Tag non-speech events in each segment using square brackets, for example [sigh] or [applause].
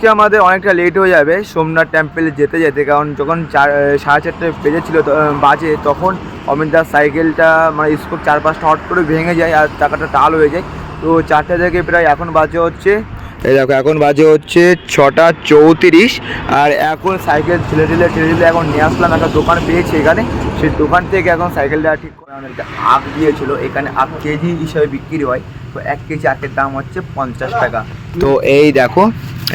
আজকে আমাদের অনেকটা লেট হয়ে যাবে, সোমনাথ টেম্পলে যেতে যেতে, কারণ যখন চার সাড়ে চারটে বেজেছিল বাজে, তখন অমিতার সাইকেলটা মানে স্কোপ চার পাঁচটা হট করে ভেঙে যায় আর টাকাটা টাল হয়ে যায়। তো চারটে থেকে প্রায় এখন বাজে হচ্ছে, এই দেখো, এখন বাজে হচ্ছে ছটা চৌত্রিশ, আর এখন সাইকেল ঠেলে ঠেলে ঠেলে ঠেলে এখন নিয়ে আসলাম একটা দোকান পেয়েছি এখানে। সেই দোকান থেকে এখন সাইকেলটা ঠিক করে অনেকটা আখ দিয়েছিল, এখানে আখ কেজি হিসাবে বিক্রি হয়, তো এক কেজি আখের দাম হচ্ছে পঞ্চাশ টাকা। তো এই দেখো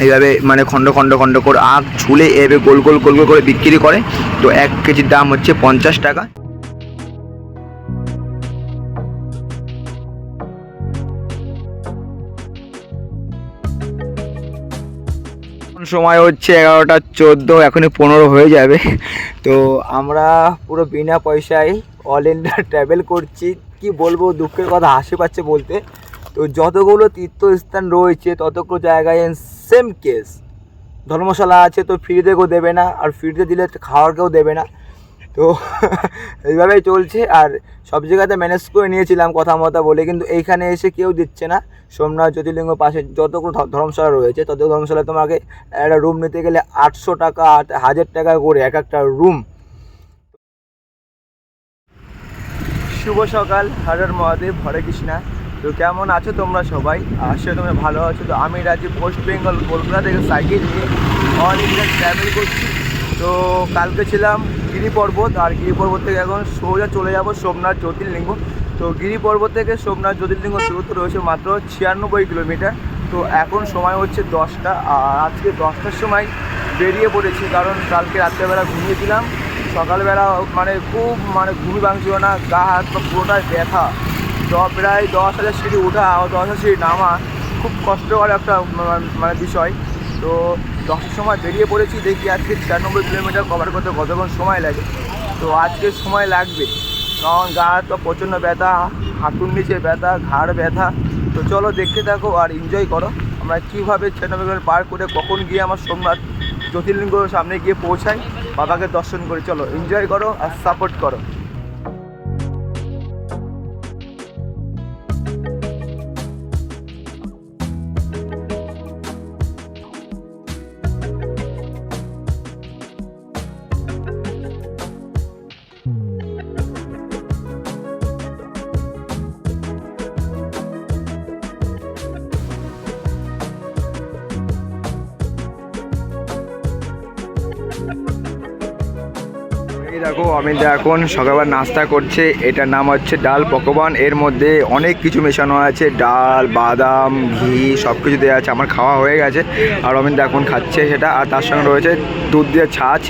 এইভাবে মানে খণ্ড খণ্ড খণ্ড করে আখ ঝুলে এভাবে গোল গোল গোল গোল করে বিক্রি করে। তো এক কেজির দাম হচ্ছে পঞ্চাশ টাকা। সময় হচ্ছে এগারোটা চোদ্দ, এখনই পনেরো হয়ে যাবে। তো আমরা পুরো বিনা পয়সায় অল ইন্ডিয়া ট্রাভেল করছি। কি বলব, দুঃখের কথা, হাসি পাচ্ছে বলতে। তো যতগুলো তীর্থস্থান রয়েছে, ততগুলো জায়গায় সেম কেস ধর্মশালা আছে তো ফ্রিতে কেউ দেবে না, আর ফ্রিতে দিলে খাওয়ার কেউ দেবে না। তো [laughs] এইভাবেই চলছে, আর সব জায়গাতে ম্যানেজ করে নিয়েছিলাম কথা মতো বলে, কিন্তু এইখানে এসে কেউ দিচ্ছে না। সোমনাথ জ্যোতির্লিঙ্গ পাশে যতগুলো ধর্মশালা রয়েছে তত ধর্মশালায় তোমাকে একটা রুম নিতে গেলে আটশো টাকা, আট, হাজার টাকা করে এক একটা রুম শুভ সকাল হরের মহাদেব, হরে কৃষ্ণা। তো কেমন আছো তোমরা সবাই? আসলে তোমরা ভালো আছো। তো আমি রাজ্যে ওয়েস্ট বেঙ্গল কলকাতা থেকে সাইকেল নিয়ে অল ইন্ডিয়া ট্রাভেল করছি। তো কালকে ছিলাম গিরি পর্বত, আর গিরি পর্বত থেকে এখন সোজা চলে যাব সোমনাথ জ্যোতির্লিঙ্গ। তো গিরি পর্বত থেকে সোমনাথ জ্যোতির্লিঙ্গ দূরত্ব রয়েছে মাত্র ছিয়ানব্বই কিলোমিটার। তো এখন সময় হচ্ছে দশটা, আর আজকে দশটার সময় বেরিয়ে পড়েছি, কারণ কালকে রাত্রেবেলা ঘুমিয়েছিলাম। সকালবেলা মানে খুব মানে ঘুমি ভাঙছিল না, গা হাত পা পুরোটাই ব্যথা। প্রায় দশ হাজার সিঁড়ি ওঠা ও দশ হাজার সিঁড়ি নামা খুব কষ্টকর একটা মানে বিষয়। তো দশটার সময় বেরিয়ে পড়েছি, দেখি আজকে ছিয়ানব্বই কিলোমিটার কভার করতে কতক্ষণ সময় লাগে। তো আজকে সময় লাগবে, কারণ গা পা প্রচণ্ড ব্যথা, হাঁটুর নিচে ব্যথা, ঘাড় ব্যথা। তো চলো দেখতে থাকো আর এনজয় করো। আমরা কীভাবে ছিয়ানব্বই পার করে কখন গিয়ে আমার সোমনাথ জ্যোতির্লিঙ্গ সামনে গিয়ে পৌঁছাই? বাবাকে দর্শন করে চলো। এনজয় করো আর সাপোর্ট করো। এই দেখো অমিত এখন সকালবেলা নাস্তা করছে এটার নাম হচ্ছে ডাল পকবান এর মধ্যে অনেক কিছু মেশানো আছে ডাল বাদাম ঘি সব কিছু দেওয়া আছে আমার খাওয়া হয়ে গেছে আর অমিত এখন খাচ্ছে সেটা আর তার সঙ্গে রয়েছে দুধ দিয়ে ছাঁচ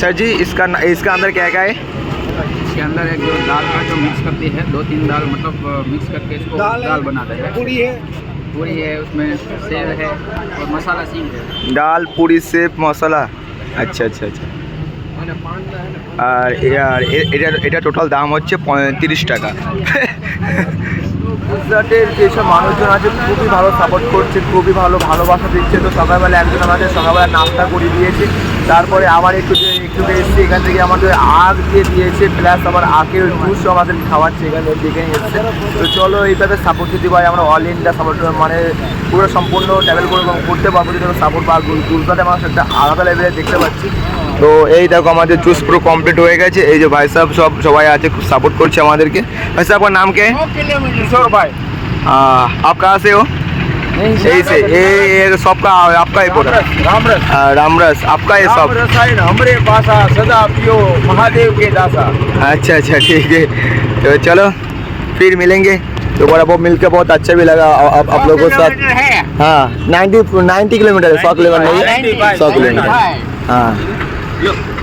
স্যার জি इसका इसका अंदर क्या क्या है इसके अंदर एक जो दाल का जो मिक्स करती है दो तीन दाल मतलब मिक्स करके इसको दाल, बनाते हैं पूरी है पूरी है उसमें सेव है और मसाला सींग है ডাল পুরি সেপ মশলা আচ্ছা আচ্ছা আচ্ছা আর এ- আর এ- এটার এটা টোটাল দাম হচ্ছে পঁয়ত্রিশ টাকা। গুজরাটের যেসব মানুষজন আছে, খুবই ভালো সাপোর্ট করছে, খুবই ভালো ভালোবাসা দিচ্ছে। তো সকালবেলা একজন আমাদের সকালবেলা নাস্তা করিয়ে দিয়েছে। তারপরে আবার একটু একটু এসছে, এখান থেকে আমাদের আগ দিয়ে দিয়েছে প্লাস আবার আখের জুসও আমাদের খাওয়াচ্ছে, এখানে দেখে এসছে। তো চলো এইভাবে সাপোর্ট যদি পাই আমরা অল ইন্ডিয়া সাপোর্ট মানে পুরো সম্পূর্ণ ট্রাভেল করে করতে পারব, যদি সাপোর্ট পাওয়া গুজরাটে মানুষ একটা আলাদা লেভেলে দেখতে পাচ্ছি। তো এই দেখো আমাদের জুস পুরো কমপ্লিট হয়ে গেছে এই যে ভাই সাহেব সব সবাই আছে খুব সাপোর্ট করছে আমাদেরকে ভাই সাহেব আপনার নাম কে किशोर भाई हाँ, आप कहाँ से हो यही से ये ये सबका आपका ही पूरा राम रस हाँ, रामरस आपका ये सब रसायन हमरे पासा सदा पियो महादेव के दासा अच्छा अच्छा ठीक है तो चलो फिर मिलेंगे दोबारा वो मिलके बहुत अच्छा भी लगा आ- आप, आप लोगों के साथ है हाँ नाइन्टी नाइन्टी किलोमीटर सौ किलोमीटर नहीं है सौ किलोमीटर हाँ 不用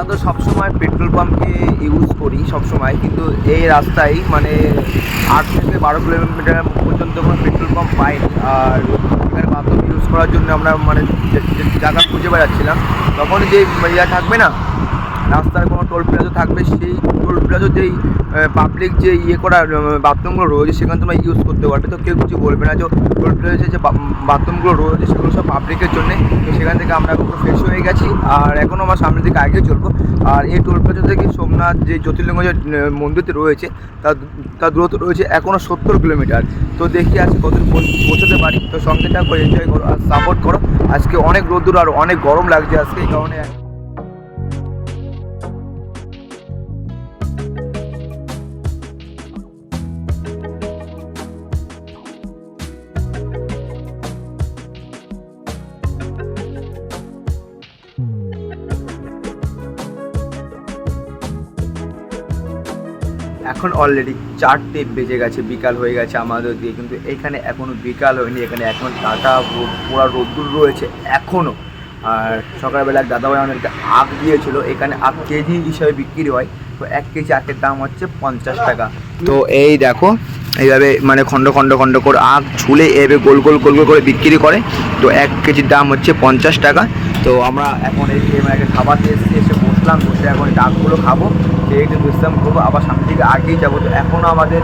আমরা তো সবসময় পেট্রোল পাম্পকে ইউজ করি, সবসময়। কিন্তু এই রাস্তায় মানে আট থেকে বারো কিলোমিটার পর্যন্ত কোনো পেট্রোল পাম্প পাইনি। আর এখানে বাথরুম ইউজ করার জন্য আমরা মানে জায়গা খুঁজে বেড়াচ্ছিলাম। তখন যে ইয়া থাকবে না, রাস্তার কোনো টোল প্লাজা থাকবে, সেই টোল প্লাজা যেই পাবলিক যে ইয়ে করা বাথরুমগুলো রয়েছে, সেখানে তোমরা ইউজ করতে পারবে। তো কেউ কিছু বলবে না যে টোল প্লাজা যে বাথরুমগুলো রয়েছে, সেগুলো সব পাবলিকের জন্যে। তো সেখান থেকে আমরা এখন ফ্রেশ হয়ে গেছি। আর এখনও আমার সামনের দিকে আগে চলবো। আর এই টোল প্লাজা থেকে সোমনাথ যে জ্যোতির্লিঙ্গ যে মন্দিরটি রয়েছে, তার তার দূরত্ব রয়েছে এখনও সত্তর কিলোমিটার। তো দেখি আজকে কত পৌঁছতে পারি। তো সঙ্গে থাকো এনজয় করো আর সাপোর্ট করো। আজকে অনেক রোদ্দুর আর অনেক গরম লাগছে আজকে, এই কারণে এখন অলরেডি চারটে বেজে গেছে, বিকাল হয়ে গেছে আমাদের দিয়ে, কিন্তু এখানে এখনও বিকাল হয়নি, এখানে এখন টাটা পুরা রোদ্দুর রয়েছে এখনও আর সকালবেলা এক দাদাভাই আমাদেরকে আখ দিয়েছিল, এখানে আখ কেজি হিসাবে বিক্রি হয়, তো এক কেজি আখের দাম হচ্ছে পঞ্চাশ টাকা। তো এই দেখো, এইভাবে মানে খণ্ড খণ্ড খণ্ড করে আখ ঝুলে এভাবে গোল গোল গোল গোল করে বিক্রি করে, তো এক কেজির দাম হচ্ছে পঞ্চাশ টাকা। তো আমরা এখন এই মানে খাবার এসেছি, এসে বসলাম বসে এখন ডাকগুলো খাব, খেয়ে একটু বিশ্রাম করব, আবার সামনের দিকে আগেই যাব। তো এখনও আমাদের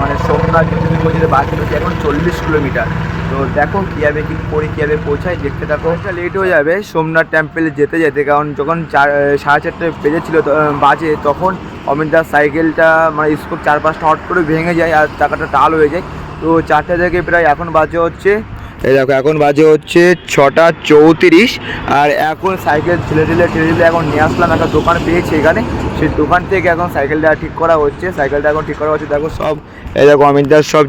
মানে সোমনাথ জ্যোতির্লিঙ্গ যেতে বাকি রয়েছে, এখন চল্লিশ কিলোমিটার। তো দেখো কীভাবে কী করে কীভাবে পৌঁছায় দেখতে থাকো। একটা লেট হয়ে যাবে, সোমনাথ টেম্পেলে যেতে যেতে, কারণ যখন চার সাড়ে চারটে বেজেছিল বাজে, তখন অমিতার সাইকেলটা মানে স্কুল চার পাঁচটা হট করে ভেঙে যায়, আর চাকাটা টাল হয়ে যায়। তো চারটে থেকে প্রায় এখন বাজে হচ্ছে এই দেখো, এখন বাজে হচ্ছে ছটা চৌত্রিশ, আর এখন সাইকেল ছেলে ঠেলে ঠেলে ঠেলে এখন নিয়ে আসলাম, একটা দোকান পেয়েছি এখানে। সেই দোকান থেকে এখন সাইকেলটা ঠিক করা হচ্ছে, সাইকেলটা এখন ঠিক করা হচ্ছে। দেখো সব, এই দেখো অমিতদার সব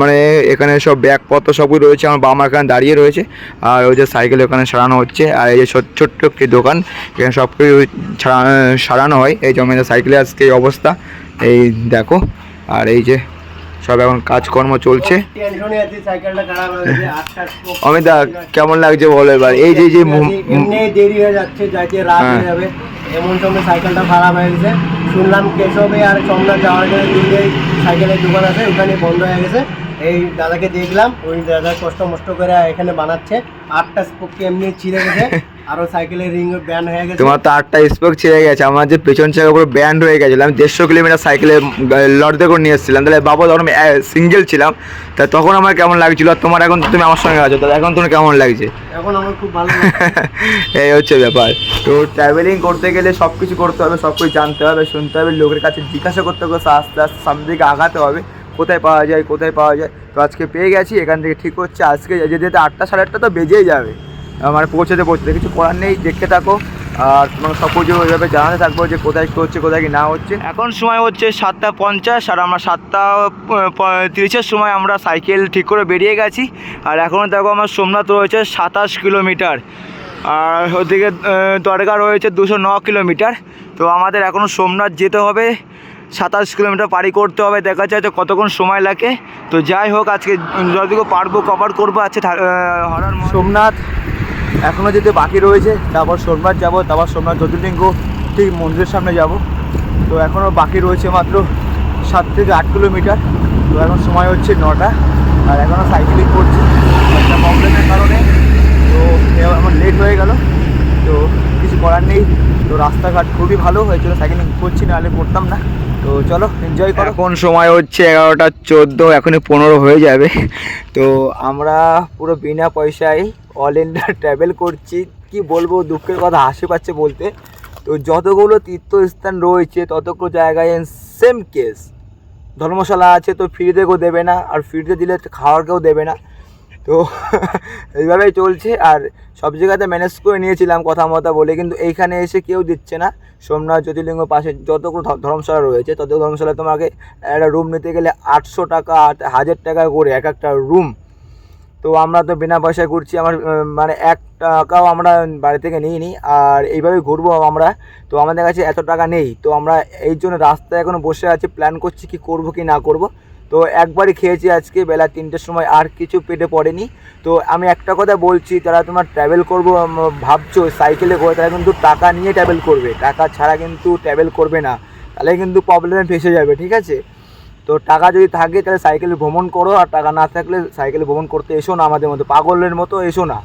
মানে এখানে সব ব্যাগপত্র সবই রয়েছে, আমার বাবা মা এখানে দাঁড়িয়ে রয়েছে, আর ওই যে সাইকেল ওখানে সারানো হচ্ছে, আর এই যে ছোট্ট একটি দোকান, এখানে সব কিছু সারানো হয়। এই যে অমিতদার সাইকেলে আজকে এই অবস্থা, এই দেখো, আর এই যে সব এখন কাজকর্ম চলছে। অমিতা কেমন লাগছে বলো এবার? এই যে দেরি হয়ে যাচ্ছে যাইতে রাত হ্যাঁ। হয়ে। যাবে। এমন সময় সাইকেলটা খারাপ হয়ে গেছে। শুনলাম কেশবে আর যাওয়ার জন্য সাইকেলের দোকান আছে ওখানে বন্ধ হয়ে গেছে। এই দাদাকে দেখলাম ওই দাদা কষ্ট মষ্ট করে এখানে বানাচ্ছে। আটটা এমনি ছিঁড়ে গেছে? [laughs] আরও সাইকেলের রিং ব্যান হয়ে গেছে। তোমার তো আটটা স্পোক ছিঁড়ে গেছে আমার যে পেছন চাকা পুরো ব্যান্ড হয়ে গেছিল আমি দেড়শো কিলোমিটার সাইকেলে লড়তে করে নিয়ে এসেছিলাম। তাহলে বাবা তখন সিঙ্গেল ছিলাম তা তখন আমার কেমন লাগছিল? আর তোমার এখন তুমি আমার সঙ্গে আছো তাহলে এখন তোমার কেমন লাগছে? এখন আমার খুব ভালো [laughs] এই হচ্ছে ব্যাপার। তো ট্রাভেলিং করতে গেলে সব কিছু করতে হবে সব কিছু জানতে হবে শুনতে হবে লোকের কাছে জিজ্ঞাসা করতে হবে আস্তে আস্তে সামনের দিকে আগাতে হবে কোথায় পাওয়া যায় কোথায় পাওয়া যায়। তো আজকে পেয়ে গেছি এখান থেকে ঠিক হচ্ছে আজকে যেতে যেতে আটটা সাড়ে আটটা তো বেজেই যাবে। আমার পৌঁছতে পৌঁছতে কিছু করার নেই দেখতে থাকো। আর তোমার সব কিছু ওইভাবে জানাতে থাকব যে কোথায় কী হচ্ছে কোথায় কি না হচ্ছে। এখন সময় হচ্ছে সাতটা পঞ্চাশ আর আমরা সাতটা তিরিশের সময় আমরা সাইকেল ঠিক করে বেরিয়ে গেছি। আর এখনও দেখো আমার সোমনাথ রয়েছে সাতাশ কিলোমিটার আর ওদিকে দরগা রয়েছে দুশো ন কিলোমিটার। তো আমাদের এখনও সোমনাথ যেতে হবে সাতাশ কিলোমিটার পাড়ি করতে হবে দেখা যায় তো কতক্ষণ সময় লাগে। তো যাই হোক আজকে যতটুকু পারব কভার করব আছে হরার সোমনাথ এখনও যেতে বাকি রয়েছে, তারপর সোমনাথ যাব, তারপর সোমনাথ জ্যোতির্লিঙ্গ, ঠিক মন্দিরের সামনে যাব। তো এখনও বাকি রয়েছে মাত্র সাত থেকে আট কিলোমিটার। তো এখন সময় হচ্ছে নটা, আর এখনও সাইকেলিং করছি। একটা প্রবলেমের কারণে, তো আমার লেট হয়ে গেল। তো কিছু করার নেই, তো রাস্তাঘাট খুবই ভালো হয়েছিল সাইকেলিং করছি না হলে করতাম না। তো চলো এনজয় করো। এখন সময় হচ্ছে এগারোটা চোদ্দ, এখনই পনেরো হয়ে যাবে। তো আমরা পুরো বিনা পয়সায় অল ইন্ডিয়া ট্রাভেল করছি। কি বলব, দুঃখের কথা, হাসি পাচ্ছে বলতে। তো যতগুলো তীর্থস্থান রয়েছে, ততগুলো জায়গায় সেম কেস ধর্মশালা আছে তো ফ্রিতে কেউ দেবে না, আর ফ্রিতে দিলে খাওয়ার কেউ দেবে না। তো [laughs] এইভাবেই চলছে আর সব জায়গাতে ম্যানেজ করে নিয়েছিলাম কথা মতো বলে, কিন্তু এইখানে এসে কেউ দিচ্ছে না। সোমনাথ জ্যোতির্লিঙ্গ পাশে যতগুলো ধর্মশালা রয়েছে, তত ধর্মশালায় তোমাকে একটা রুম নিতে গেলে আটশো টাকা হাজার টাকা করে এক একটা রুম তো আমরা তো বিনা পয়সায় ঘুরছি, আমার মানে এক টাকাও আমরা বাড়ি থেকে নিইনি, আর এইভাবে ঘুরবো আমরা। তো আমাদের কাছে এত টাকা নেই, তো আমরা এই জন্য রাস্তায় এখনও বসে আছি প্ল্যান করছি কি করব কি না করব। তো একবারই খেয়েছি আজকে, বেলা তিনটের সময় আর কিছু পেটে পড়েনি। তো আমি একটা কথা বলছি তারা তোমার ট্রাভেল করব ভাবছ সাইকেলে করে তারা কিন্তু টাকা নিয়ে ট্রাভেল করবে। টাকা ছাড়া কিন্তু ট্রাভেল করবে না। তাহলে কিন্তু প্রবলেমে ফেসে যাবে, ঠিক আছে? তো টাকা যদি থাকে তাহলে সাইকেলে ভ্রমণ করো আর টাকা না থাকলে সাইকেলে ভ্রমণ করতে এসো না আমাদের মতো পাগলের মতো এসো না।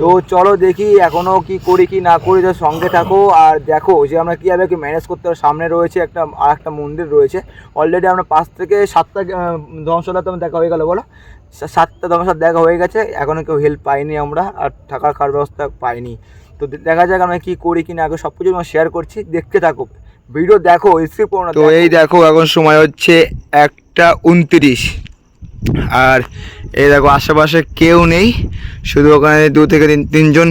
তো চলো দেখি এখনও কি করি কি না করি তো সঙ্গে থাকো। আর দেখো যে আমরা কীভাবে কি ম্যানেজ করতে হবে সামনে রয়েছে একটা আর একটা মন্দির রয়েছে। অলরেডি আমরা পাঁচ থেকে সাতটা ধ্বংসলা তো দেখা হয়ে গেল বলো? সাতটা ধ্বংসলা দেখা হয়ে গেছে। এখনও কেউ হেল্প পাইনি আমরা আর থাকার খাওয়ার ব্যবস্থা পাইনি তো দেখা যাক আমরা কী করি কি না আগে সব কিছু আমরা শেয়ার করছি। দেখতে থাকো। ভিডিও দেখো স্কিপ করো না তো এই দেখো এখন সময় হচ্ছে একটা উনত্রিশ। আর এই দেখো আশেপাশে কেউ নেই। শুধু ওখানে দু থেকে তিন তিনজন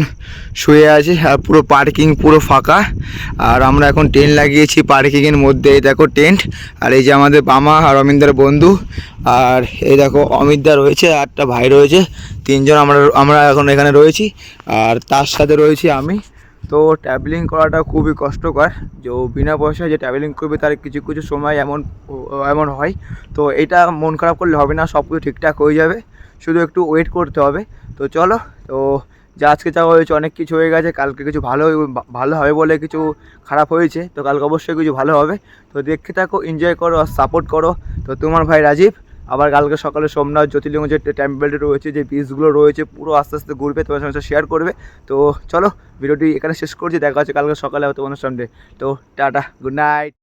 শুয়ে আছে আর পুরো পার্কিং পুরো ফাঁকা। আর আমরা এখন টেন্ট লাগিয়েছি পার্কিংয়ের মধ্যে এই দেখো টেন্ট আর এই যে আমাদের বামা আর অমিতদার বন্ধু। আর এই দেখো অমিতদা রয়েছে আর একটা ভাই রয়েছে। তিনজন আমরা আমরা এখন এখানে রয়েছি। আর তার সাথে রয়েছি আমি। তো ট্রাভেলিং করাটা খুবই কষ্টকর। যে বিনা পয়সায় যে ট্রাভেলিং করবে, তার কিছু কিছু সময় এমন এমন হয়। তো এটা মন খারাপ করলে হবে না সব কিছু ঠিকঠাক হয়ে যাবে। শুধু একটু ওয়েট করতে হবে। তো চলো, তো যা আজকে যা হয়েছে, অনেক কিছু হয়ে গেছে। কালকে কিছু ভালো ভালো হবে বলে কিছু খারাপ হয়েছে। তো কালকে অবশ্যই কিছু ভালো হবে। তো দেখতে থাকো এনজয় করো আর সাপোর্ট করো। তো তোমার ভাই রাজীব আবার কালকে সকালে সোমনাথ জ্যোতির্লিঙ্গ যে টেম্পেলটি রয়েছে, যে পিসগুলো রয়েছে, পুরো আস্তে আস্তে ঘুরবে তোমার সঙ্গে শেয়ার করবে। তো চলো ভিডিওটি এখানে শেষ করছি, দেখা হচ্ছে কালকে সকালে তোমাদের সামনে তো টাটা গুড নাইট